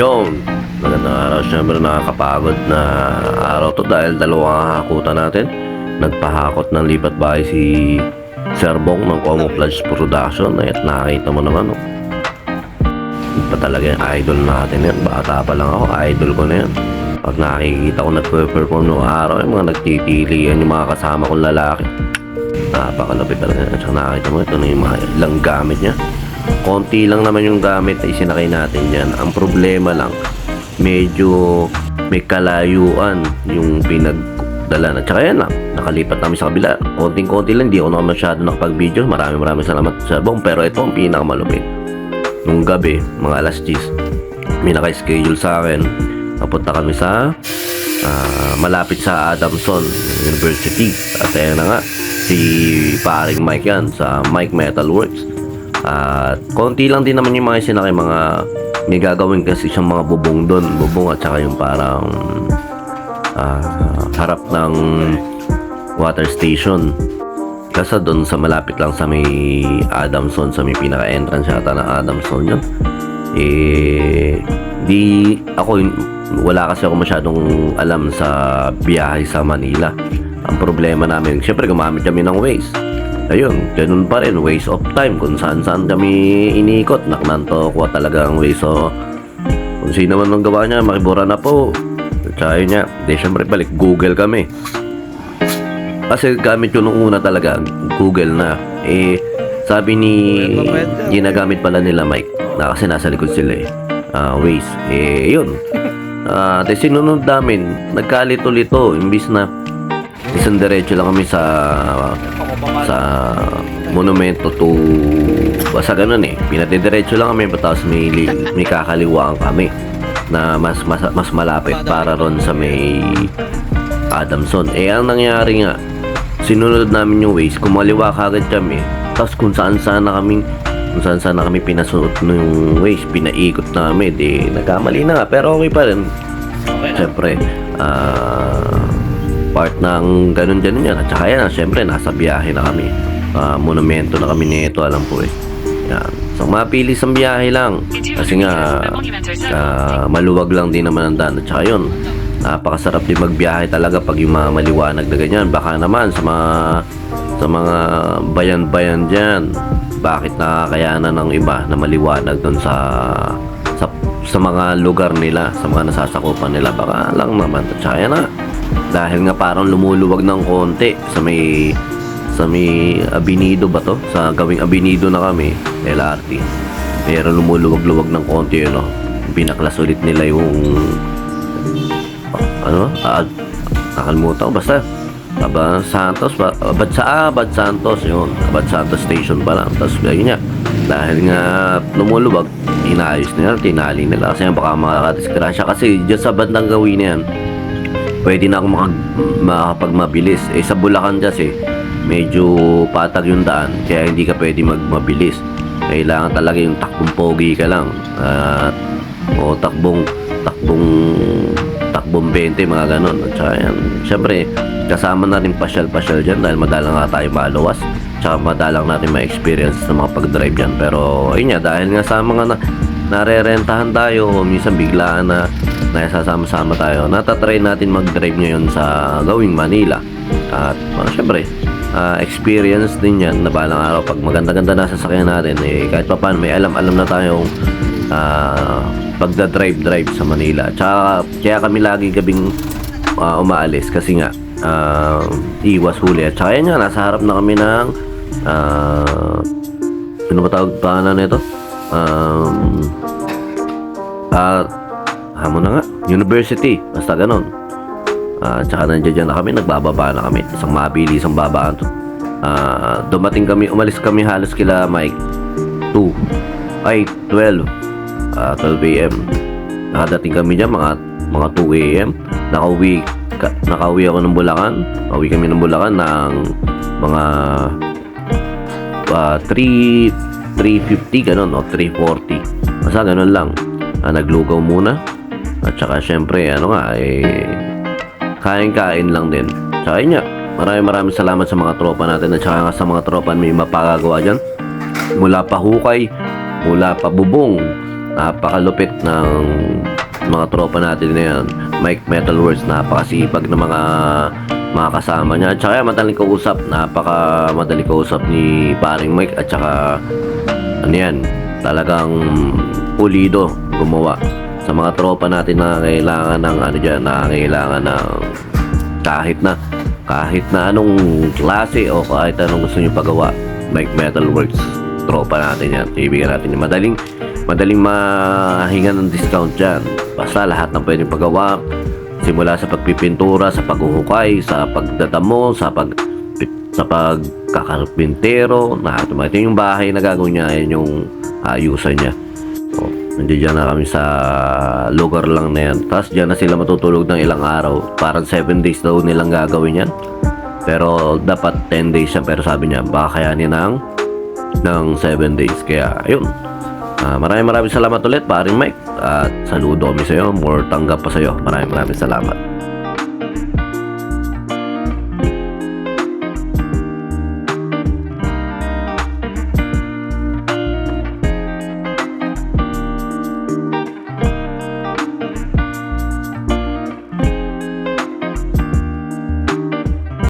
Yun! Magandang araw. Siyempre nakakapagod na araw to dahil dalawang hakutan natin. Nagpahakot ng lipat bahay si Sir Bong ng Camouflage Production. At nakakita mo naman, oh. Pa talaga yung idol natin yan. Bata pa lang ako, idol ko na yan. Pag nakikita ko nagpe-perform noong araw, yung mga nagtitilian yung mga kasama kong lalaki. Napakalapit talaga. At saka nakakita mo, ito na yung mga ilang gamit niya. Konti lang naman yung gamit na isinakay natin dyan. Ang problema lang, medyo may kalayuan yung pinagdala na. Tsaka yan lang, nakalipat namin sa kabila. Konting-konti lang, hindi ako na masyado nakapag-video. Maraming maraming salamat sa bong. Pero ito ang pinakamalupit. Nung gabi, mga alas 10, may naka-schedule sa akin. Napunta kami sa ah, malapit sa Adamson University. At ayan na nga, si paring Mike yan sa Mike Metal Works. At konti lang din naman yung mga sinakay, mga may gagawin kasi siyang mga bubong doon. Bubong at saka yung parang ah, harap ng water station. Kasi doon sa malapit lang sa may Adamson, sa may pinaka-entrance yata ng Adamson yun. Eh, di ako, wala kasi ako masyadong alam sa biyahe sa Manila. Ang problema namin, syempre gumamit kami ng Waze. Ayun, ganun pa rin, waste of time. Kung saan saan kami iniikot, naknanto ko talaga ang Waze. So, kung sino man ang gawa niya, makibura na po. Tsaka yun niya, di syempre balik, Google kami. Kasi gamit ko nung una talaga, Google na. Eh, sabi ni, ginagamit pala nila Mike, na kasi nasa likod sila eh, ah, Waze. Eh, yun. Ah, uh, sinunod namin, nagkalito-lito, imbis na isang diretso lang kami sa sa monumento to basta ganun eh. Pinadidiretso lang kami tapos may, may kakaliwaan kami na mas, mas mas malapit para ron sa may Adamson. Eh ang nangyari nga sinunod namin yung ways kumaliwa kagad kami tapos kung saan saan na kami kung saan saan na kami pinasuot ng ways pinaikot namin eh nagkamali na nga pero okay pa rin. Siyempre, ah, part ng ganun ganun yan. At saka yan, siyempre, nasa biyahe na kami. Ah, monumento na kami nito, alam po eh. Yan. So, mapilis ang biyahe lang. Kasi nga, ah, maluwag lang din naman ang daan. At saka yun, napakasarap din magbiyahe talaga pag yung mga maliwanag na ganyan. Baka naman sa mga sa mga bayan-bayan dyan, bakit nakakayanan ng iba na maliwanag doon sa sa sa mga lugar nila, sa mga nasasakupan nila, baka lang naman. At saka yan na, dahil nga parang lumuluwag ng konti sa may sa may abinido ba to? Sa gawing abinido na kami, LRT. Pero lumuluwag-luwag ng konti yun, no? Binaklas ulit nila yung ano? Ah, nakalimutan ko. Basta, Aba Santos, ba, Abad sa Abad Santos, yun. Abad Santos Station pa lang. Tapos, yun nga, dahil nga lumuluwag, inayos nila, tinali nila. Kasi baka makakadisgrasya. Kasi dyan sa bandang gawin na yan, pwede na ako makag, makapagmabilis. Eh, sa Bulacan kasi, medyo patag yung daan, kaya hindi ka pwede magmabilis. Kailangan talaga yung takbong pogi ka lang. At, o takbong, takbong, takbong 20, mga ganon. At saka yan, syempre, kasama na rin pasyal-pasyal dyan dahil madalang nga tayo maluwas. Tsaka madalang natin ma-experience sa mga pag-drive dyan. Pero, ayun nga, dahil nga sa mga na, narerentahan tayo, minsan biglaan na nasasama-sama tayo. Natatry natin mag-drive ngayon sa gawing Manila. At, uh, syempre, ah, experience din yan na balang araw pag maganda-ganda na sasakyan natin eh kahit pa paano may alam-alam na tayong ah, pagda-drive-drive sa Manila. Tsaka kaya kami lagi gabing ah, umaalis kasi nga ah, iwas huli. At tsaka yan nga, nasa harap na kami ng ah, ano ba tawag pangalan nito? Um, ah, hamon na nga, university. Basta ganon. Ah, tsaka nandiyan dyan na kami, nagbababa na kami. Isang mabilis ang babaan to. Ah, dumating kami, umalis kami halos kila Mike 2 ay 12 ah 12 a.m. Nakadating kami dyan mga mga 2 a.m. Nakauwi ka, nakauwi ako ng Bulacan. Pauwi kami ng Bulacan ng mga ah 3 350 ganun o 340. Basta ganun lang. Ah, naglugaw muna. At saka syempre ano nga eh kain-kain lang din. Tsaka yun nga, maraming maraming salamat sa mga tropa natin at saka nga sa mga tropa may mapagagawa dyan. Mula pa hukay, mula pa bubong, Napakalupit ng mga tropa natin na yan. Mike Metalworks, napakasipag na mga mga kasama niya. At saka madaling kausap, napaka madaling kausap ni paring Mike at saka ano yan, talagang pulido gumawa sa mga tropa natin na kailangan ng ano dyan, na kailangan ng kahit na kahit na anong klase o kahit anong gusto nyo pagawa like Metalworks tropa natin yan. Ibigyan natin. Yung madaling madaling mahinga ng discount dyan. Basta lahat ng pwedeng pagawa simula sa pagpipintura sa paghuhukay sa pagdadamo sa pag sa pagkakarpintero na tumating yung bahay na gagawin niya yan yung ayusan niya. O, nandiyan na kami sa lugar lang na yan. Tapos dyan na sila matutulog ng ilang araw. Parang 7 days daw nilang gagawin yan. Pero dapat 10 days siya. Pero sabi niya baka kayanin ng ng 7 days. Kaya ayun Ah, maraming maraming salamat ulit paring Mike. At saludo kami sa iyo more tanggap pa sa iyo maraming maraming salamat